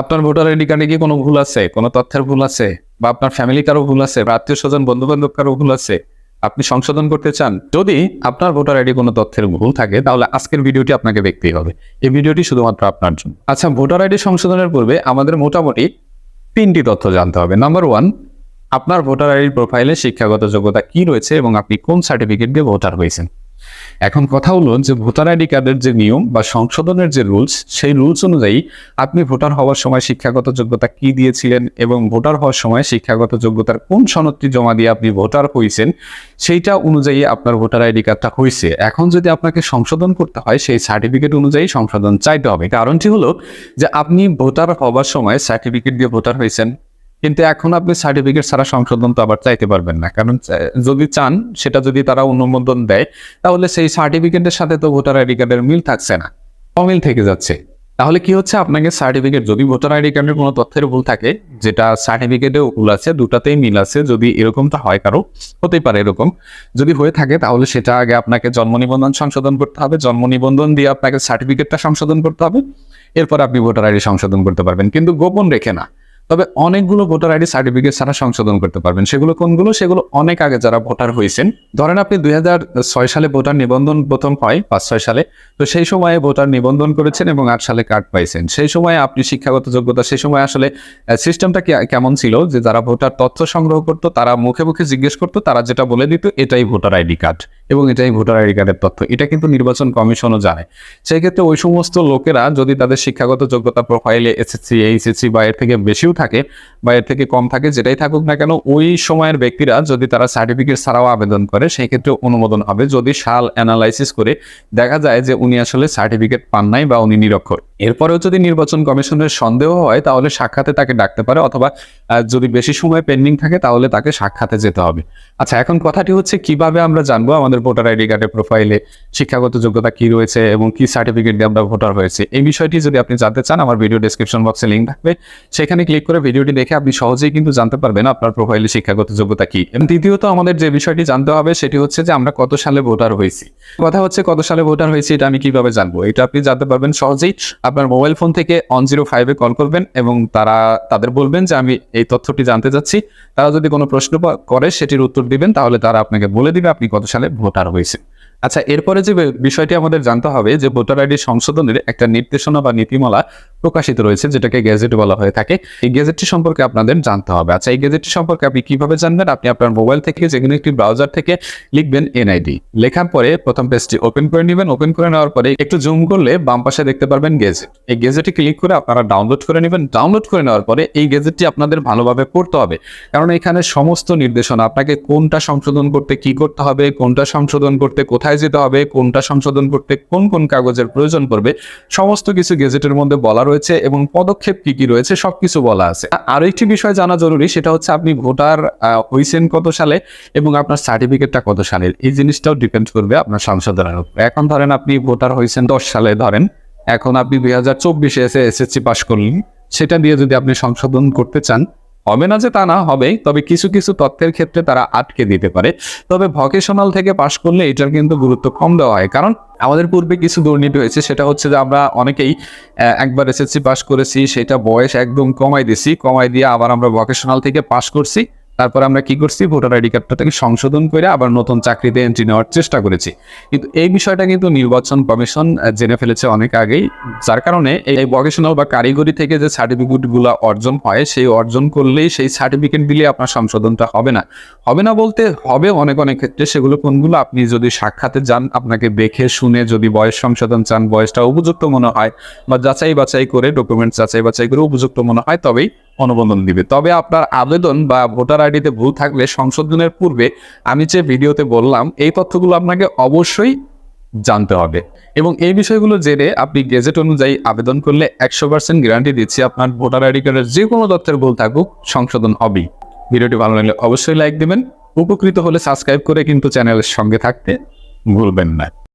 আপনার voter ID কার্ডে কি কোনো ভুল আছে? কোনো তথ্যের ভুল আছে? বা আপনার ফ্যামিলি কারও ভুল আছে? বা আত্মীয় স্বজন বন্ধু বান্ধব কারও ভুল আছে? আপনি সংশোধন করতে চান? যদি আপনার ভোটার আইডি কোনো তথ্যের ভুল থাকে, তাহলে আজকের ভিডিওটি আপনাকে দেখতেই হবে। এই ভিডিওটি শুধুমাত্র আপনার জন্য। আচ্ছা ভোটার আইডি সংশোধনের পূর্বে আমাদের মোটামুটি তিনটি তথ্য জানতে হবে। নাম্বার ওয়ান আপনার ভোটার আইডি প্রোফাইলে শিক্ষাগত যোগ্যতা কি রয়েছে এবং আপনি কোন সার্টিফিকেট দিয়ে ভোটার হয়েছেন? এখন কথা হলো যে ভোটার আইডি কার্ডের যে নিয়ম বা সংশোধনের যে রুলস, সেই রুলস অনুযায়ী আপনি ভোটার হওয়ার সময় শিক্ষাগত যোগ্যতা কি দিয়েছিলেন এবং ভোটার হওয়ার সময় শিক্ষাগত যোগ্যতার কোন সনদটি জমা দিয়ে আপনি ভোটার হয়েছেন, সেইটা অনুযায়ী আপনার ভোটার আইডি কার্ডটা হয়েছে। এখন যদি আপনাকে সংশোধন করতে হয়, সেই সার্টিফিকেট অনুযায়ী সংশোধন চাইতে হবে। কারণটি হলো যে আপনি ভোটার হওয়ার সময় সার্টিফিকেট দিয়ে ভোটার হয়েছেন। কিন্তু এখন আপনি সার্টিফিকেট ছাড়া সংশোধন তো আবার চাইতে পারবেন না। কারণ যদি চান, সেটা যদি তারা অনুমোদন দেয়, তাহলে সেই সার্টিফিকেটের সাথে তো ভোটার আইডি কার্ডের মিল থাকছে না। অমিল থেকে যাচ্ছে। তাহলে কি হচ্ছে? আপনাকে সার্টিফিকেট যদি ভোটার আইডি কার্ডের কোনো তথ্যের ভুল থাকে, যেটা সার্টিফিকেটেও ভুল আছে, দুটাতেই মিল আছে, যদি এরকমটা হয় কারও, হতেই পারে এরকম। যদি হয়ে থাকে, তাহলে সেটা আগে আপনাকে জন্ম নিবন্ধন সংশোধন করতে হবে। জন্ম নিবন্ধন দিয়ে আপনাকে সার্টিফিকেটটা সংশোধন করতে হবে। এরপর আপনি ভোটার আইডি সংশোধন করতে পারবেন। কিন্তু গোপন রেখে না। তবে অনেকগুলো ভোটার আইডি সার্টিফিকেট ছাড়া সংশোধন করতে পারবেন। সেগুলো কোনগুলো? সেগুলো অনেক আগে যারা ভোটার হয়েছেন, ধরেন আপনি দুই সালে ভোটার নিবন্ধন প্রথম হয় পাঁচ ছয় সালে। তো সেই সময়ে ভোটার নিবন্ধন করেছেন এবং আট সালে কার্ড পাইছেন। সেই সময় আপনি শিক্ষাগত যোগ্যতা, সেই সময় আসলে সিস্টেমটা কেমন ছিল? যে যারা ভোটার তথ্য সংগ্রহ করতো, তারা মুখে মুখে জিজ্ঞেস করতো, তারা যেটা বলে দিত, এটাই ভোটার আইডি কার্ড এবং এটাই ভোটার আইডি কার্ডের তথ্য। এটা কিন্তু নির্বাচন কমিশনও জানে। সেই ক্ষেত্রে ওই সমস্ত লোকেরা যদি তাদের শিক্ষাগত যোগ্যতা প্রোফাইলে এসএসসি এইচএসসি বা এর থেকে বেশিও থাকে বা এর থেকে কম থাকে, যেটাই থাকুক না কেন, ওই সময়ের ব্যক্তিরা যদি তারা সার্টিফিকেট ছাড়াও আবেদন করে সেই ক্ষেত্রে অনুমোদন হবে। যদি সাল অ্যানালাইসিস করে দেখা যায় যে উনি আসলে সার্টিফিকেট পান নাই বা উনি নিরক্ষর। এরপরেও যদি নির্বাচন কমিশনের সন্দেহ হয়, তাহলে সাক্ষাতে তাকে ডাকতে পারে অথবা যদি বেশি সময় পেন্ডিং থাকে, তাহলে তাকে সাক্ষাতে যেতে হবে। আচ্ছা এখন কথাটি হচ্ছে কীভাবে আমরা জানব আমাদের ভোটার আইডি কার্ডের প্রোফাইলে শিক্ষাগত যোগ্যতা কি রয়েছে এবং কি সার্টিফিকেট দিয়ে আমরা ভোটার হয়েছে? এই বিষয়টি যদি আপনি জানতে চান, আমার ভিডিও ডেসক্রিপশন বক্সে লিঙ্ক থাকবে। সেখানে ক্লিক করে ভিডিওটি দেখে আপনি সহজেই কিন্তু জানতে পারবেন আপনার প্রোফাইলে শিক্ষাগত যোগ্যতা কি। এবং দ্বিতীয়ত আমাদের যে বিষয়টি জানতে হবে, সেটি হচ্ছে যে আমরা কত সালে ভোটার হয়েছি। কথা হচ্ছে কত সালে ভোটার হয়েছি, এটা আমি কীভাবে জানব? এটা আপনি জানতে পারবেন সহজেই। আপনার মোবাইল ফোন থেকে ওয়ান জিরো ফাইভে কল করবেন এবং তারা, তাদের বলবেন যে আমি এই তথ্যটি জানতে চাচ্ছি। তারা যদি কোনো প্রশ্ন করে সেটির উত্তর দিবেন, তাহলে তারা আপনাকে বলে দিবে আপনি কত সালে ভোটার হয়েছে আচ্ছা এরপরে যে বিষয়টি আমাদের জানতে হবে যে ভোটার আইডি সংশোধনের একটা নির্দেশনা বা নীতিমালা প্রকাশিত রয়েছে, যেটাকে গেজেট বলা হয়ে থাকে। এই গেজেটটি সম্পর্কে আপনাদের জানতে হবে। আচ্ছা এই গেজেটটি সম্পর্কে আপনি কীভাবে জানবেন? আপনি আপনার মোবাইল থেকে যে কোনো একটি ব্রাউজার থেকে লিখবেন এনআইডি। লেখার পরে প্রথম পেজটি ওপেন করে নেবেন। ওপেন করে নেওয়ার পরে একটু জুম করলে বাম পাশে দেখতে পারবেন গেজেট এই গেজেটে ক্লিক করে আপনারা ডাউনলোড করে নেবেন। ডাউনলোড করে নেওয়ার পরে এই গেজেটটি আপনাদের ভালোভাবে পড়তে হবে। কারণ এখানে সমস্ত নির্দেশনা, আপনাকে কোনটা সংশোধন করতে, কি করতে হবে, কোনটা সংশোধন করতে, কোথায় যেতে হবে কোনটা সংশোধন করতে কোন কোন কাগজের প্রয়োজন পড়বে সমস্ত কিছু গেজেটের মধ্যে বলা রয়েছে এবং পদক্ষেপ কি কি রয়েছে সবকিছু বলা আছে। আরও একটি বিষয় জানা জরুরি সেটা হচ্ছে আপনি ভোটার আহ, হইছেন কত সালে এবং আপনার সার্টিফিকেটটা কত সালের? এই জিনিসটাও ডিপেন্ড করবে আপনার সংশোধনের উপর। এখন ধরেন আপনি ভোটার হয়েছেন দশ সালে ধরেন এখন আপনি দুই হাজার চব্বিশে এসে এসএসসি পাশ করলেন সেটা দিয়ে যদি আপনি সংশোধন করতে চান হবে না যে তা না হবেই, তবে কিছু কিছু তথ্যের ক্ষেত্রে তারা আটকে দিতে পারে। তবে ভকেশনাল থেকে পাশ করলে এটার কিন্তু গুরুত্ব কম দেওয়া হয়। কারণ আমাদের পূর্বে কিছু দুর্নীতি হয়েছে, সেটা হচ্ছে যে আমরা অনেকেই একবার এসএসসি পাশ করেছি, সেটা বয়স একদম কমাই দিছি কমাই দিয়ে আবার আমরা ভকেশনাল থেকে পাশ করছি। তারপর আমরা কি করছি? ভোটার আইডি কার্ডটাকে সংশোধন করে আবার নতুন চাকরিতে এন্ট্রি নেওয়ার চেষ্টা করেছি। কিন্তু এই বিষয়টা কিন্তু নির্বাচন কমিশন জেনে ফেলেছে অনেক আগেই। যার কারণে এই ভকেশনাল বা কারিগরি থেকে যে সার্টিফিকেটগুলো অর্জন হয়, সেই অর্জন করলেই সেই সার্টিফিকেট দিলে আপনার সংশোধনটা হবে না। হবে না বলতে হবে অনেক অনেক ক্ষেত্রে। সেগুলো কোনগুলো আপনি যদি সাক্ষাতে যান, আপনাকে দেখে শুনে যদি বয়স সংশোধন চান, বয়সটা উপযুক্ত মনে হয় বা যাচাই বাছাই করে ডকুমেন্টস যাচাই বাছাই করে উপযুক্ত মনে হয়, তবেই অনুমোদন দিবে। তবে আপনার আবেদন বা ভোটার আইডিতে ভুল থাকলে সংশোধনের পূর্বে আমি যে ভিডিওতে বললাম, এই তথ্যগুলো আপনাকে অবশ্যই জানতে হবে। এবং এই বিষয়গুলো জেনে আপনি গেজেট অনুযায়ী আবেদন করলে একশো পার্সেন্ট গ্যারান্টি দিচ্ছি আপনার ভোটার আইডি কার্ডের যে কোনো তথ্যের ভুল থাকুক, সংশোধন হবেই। ভিডিওটি ভালো লাগলে অবশ্যই লাইক দেবেন, উপকৃত হলে সাবস্ক্রাইব করে কিন্তু চ্যানেলের সঙ্গে থাকতে ভুলবেন না।